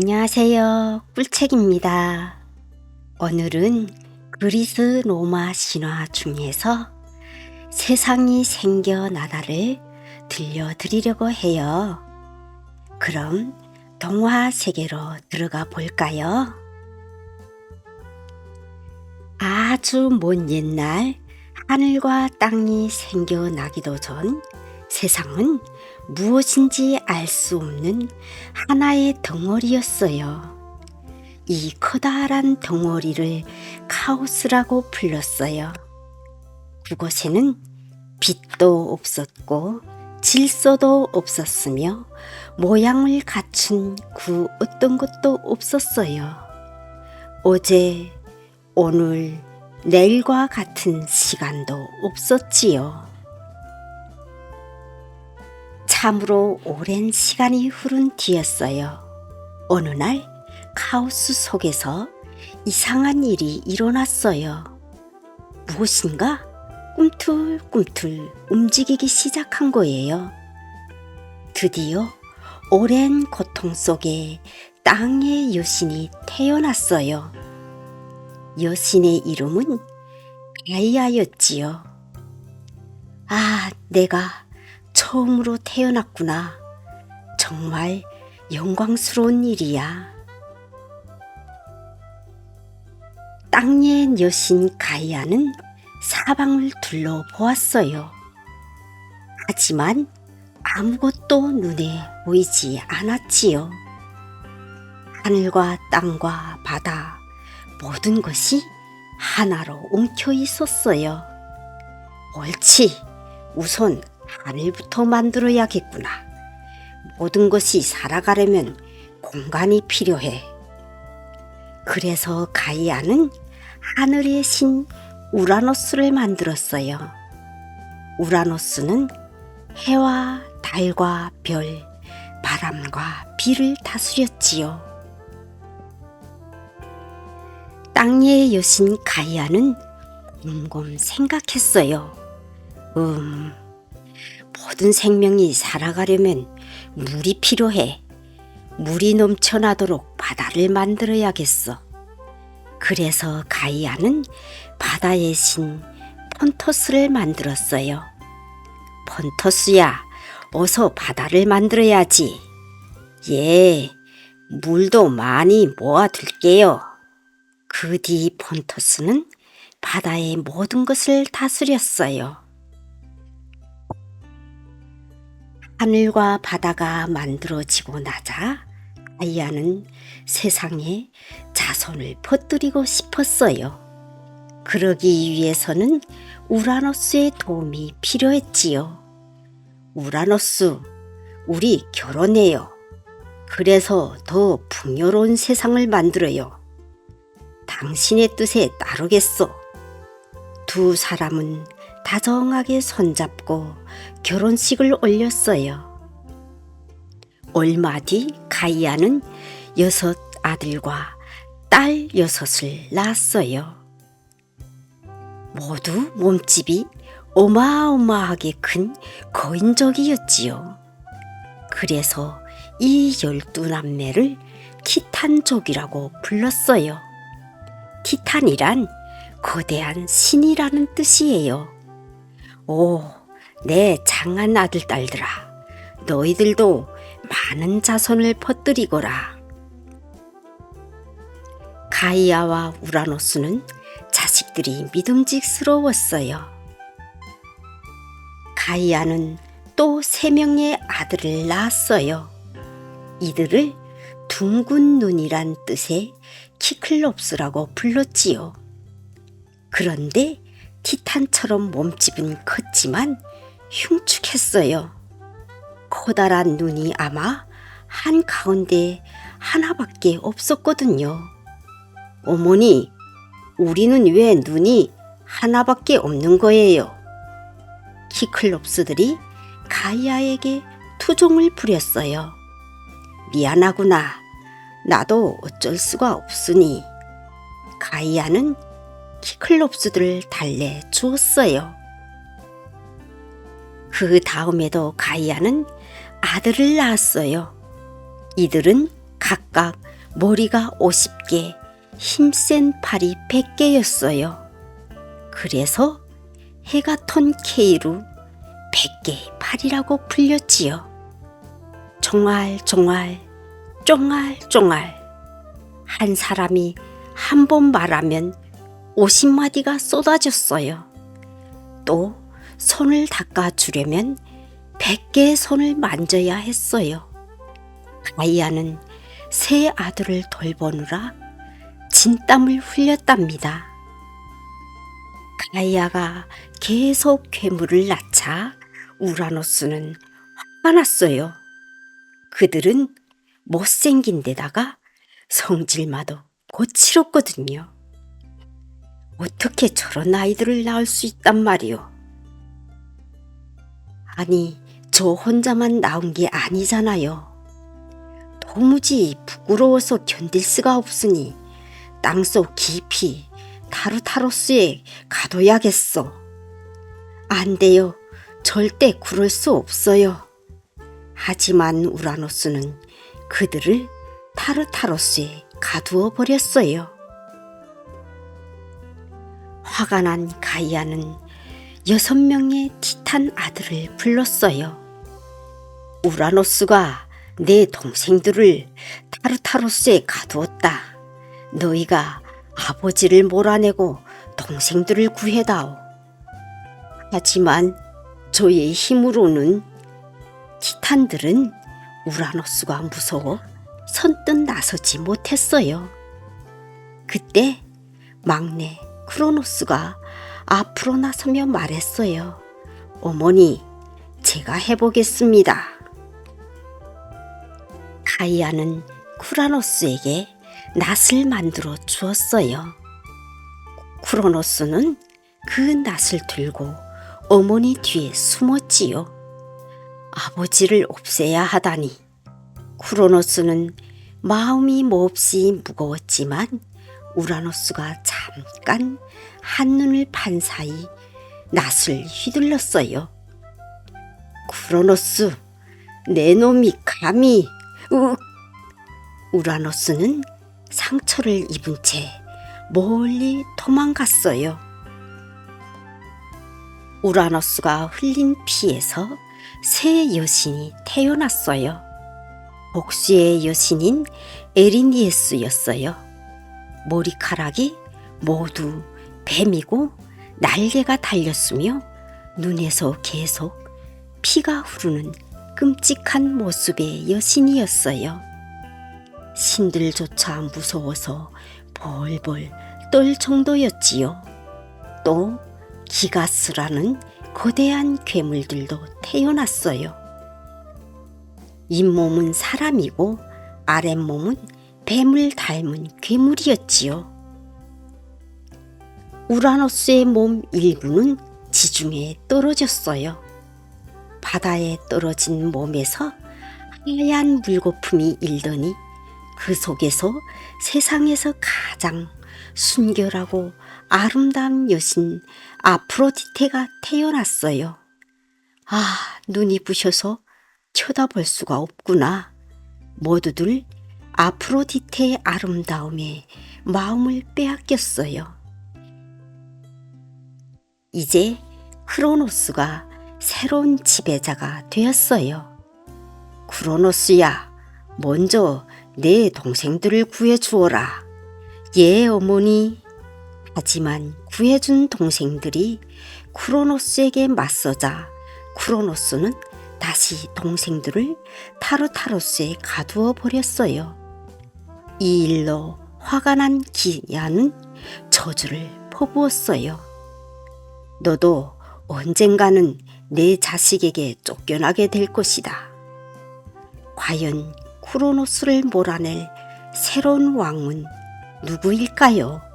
안녕하세요. 꿀책입니다. 오늘은 그리스 로마 신화 중에서 세상이 생겨나다를 들려드리려고 해요. 그럼 동화 세계로 들어가 볼까요? 아주 먼 옛날 하늘과 땅이 생겨나기도 전 세상은 무엇인지 알 수 없는 하나의 덩어리였어요. 이 커다란 덩어리를 카오스라고 불렀어요. 그곳에는 빛도 없었고 질서도 없었으며 모양을 갖춘 그 어떤 것도 없었어요. 어제, 오늘, 내일과 같은 시간도 없었지요. 참으로 오랜 시간이 흐른 뒤였어요. 어느 날 카오스 속에서 이상한 일이 일어났어요. 무엇인가 꿈틀꿈틀 움직이기 시작한 거예요. 드디어 오랜 고통 속에 땅의 여신이 태어났어요. 여신의 이름은 가이아였지요. 아, 내가 처음으로 태어났구나. 정말 영광스러운 일이야. 땅의 여신 가이아는 사방을 둘러보았어요. 하지만 아무것도 눈에 보이지 않았지요. 하늘과 땅과 바다 모든 것이 하나로 엉켜 있었어요. 옳지. 우선 하늘부터 만들어야겠구나. 모든 것이 살아가려면 공간이 필요해. 그래서 가이아는 하늘의 신 우라노스를 만들었어요. 우라노스는 해와 달과 별, 바람과 비를 다스렸지요. 땅의 여신 가이아는 곰곰 생각했어요. 음, 모든 생명이 살아가려면 물이 필요해. 물이 넘쳐나도록 바다를 만들어야겠어. 그래서 가이아는 바다의 신 폰토스를 만들었어요. 폰토스야, 어서 바다를 만들어야지. 예, 물도 많이 모아둘게요. 그 뒤 폰토스는 바다의 모든 것을 다스렸어요. 하늘과 바다가 만들어지고 나자 아이아는 세상에 자손을 퍼뜨리고 싶었어요. 그러기 위해서는 우라노스의 도움이 필요했지요. 우라노스, 우리 결혼해요. 그래서 더 풍요로운 세상을 만들어요. 당신의 뜻에 따르겠소. 두 사람은 다정하게 손잡고 결혼식을 올렸어요. 얼마 뒤 가이아는 여섯 아들과 딸 여섯을 낳았어요. 모두 몸집이 어마어마하게 큰 거인족이었지요. 그래서 이 열두 남매를 티탄족이라고 불렀어요. 티탄이란 거대한 신이라는 뜻이에요. 오, 내 장한 아들 딸들아, 너희들도 많은 자손을 퍼뜨리거라. 가이아와 우라노스는 자식들이 믿음직스러웠어요. 가이아는 또 세 명의 아들을 낳았어요. 이들을 둥근 눈이란 뜻의 키클롭스라고 불렀지요. 그런데 티탄처럼 몸집은 컸지만 흉측했어요. 커다란 눈이 아마 한 가운데 하나밖에 없었거든요. 어머니, 우리는 왜 눈이 하나밖에 없는 거예요? 키클롭스들이 가이아에게 투종을 부렸어요. 미안하구나. 나도 어쩔 수가 없으니. 가이아는 키클롭스들을 달래 주었어요. 그 다음에도 가이아는 아들을 낳았어요. 이들은 각각 머리가 50개, 힘센 팔이 100개였어요. 그래서 헤가톤 케이루 100개의 팔이라고 불렸지요. 종알 종알, 쫑알 쫑알. 한 사람이 한 번 말하면 50마디가 쏟아졌어요. 또 손을 닦아주려면 100개의 손을 만져야 했어요. 가이아는 세 아들을 돌보느라 진땀을 흘렸답니다. 가이아가 계속 괴물을 낳자 우라노스는 화가 났어요. 그들은 못생긴 데다가 성질마도 고치롭거든요. 어떻게 저런 아이들을 낳을 수 있단 말이오. 아니, 저 혼자만 낳은 게 아니잖아요. 도무지 부끄러워서 견딜 수가 없으니 땅속 깊이 타르타로스에 가둬야겠어. 안 돼요. 절대 그럴 수 없어요. 하지만 우라노스는 그들을 타르타로스에 가두어 버렸어요. 화가 난 가이아는 여섯 명의 티탄 아들을 불렀어요. 우라노스가 내 동생들을 타르타로스에 가두었다. 너희가 아버지를 몰아내고 동생들을 구해다오. 하지만 저의 힘으로는 티탄들은 우라노스가 무서워 선뜻 나서지 못했어요. 그때 막내 크로노스가 앞으로 나서며 말했어요. 어머니, 제가 해보겠습니다. 가이아는 쿠라노스에게 낫을 만들어 주었어요. 쿠로노스는 그 낫을 들고 어머니 뒤에 숨었지요. 아버지를 없애야 하다니. 쿠로노스는 마음이 몹시 무거웠지만 우라노스가 잠깐 한눈을 판 사이 낫을 휘둘렀어요. 쿠로노스, 내 놈이 감히, 으 우라노스는 상처를 입은 채 멀리 도망갔어요. 우라노스가 흘린 피에서 새 여신이 태어났어요. 복수의 여신인 에리니에스였어요. 머리카락이 모두 뱀이고 날개가 달렸으며 눈에서 계속 피가 흐르는 끔찍한 모습의 여신이었어요. 신들조차 무서워서 벌벌 떨 정도였지요. 또 기가스라는 거대한 괴물들도 태어났어요. 잇몸은 사람이고 아랫몸은 뱀을 닮은 괴물이었지요. 우라노스의 몸 일부는 지중해에 떨어졌어요. 바다에 떨어진 몸에서 하얀 물거품이 일더니 그 속에서 세상에서 가장 순결하고 아름다운 여신 아프로디테가 태어났어요. 아, 눈이 부셔서 쳐다볼 수가 없구나. 모두들 아프로디테의 아름다움에 마음을 빼앗겼어요. 이제 크로노스가 새로운 지배자가 되었어요. 크로노스야, 먼저 내 동생들을 구해주어라. 예, 어머니. 하지만 구해준 동생들이 크로노스에게 맞서자 크로노스는 다시 동생들을 타르타로스에 가두어 버렸어요. 이 일로 화가 난 기야는 저주를 퍼부었어요. 너도 언젠가는 내 자식에게 쫓겨나게 될 것이다. 과연 크로노스를 몰아낼 새로운 왕은 누구일까요?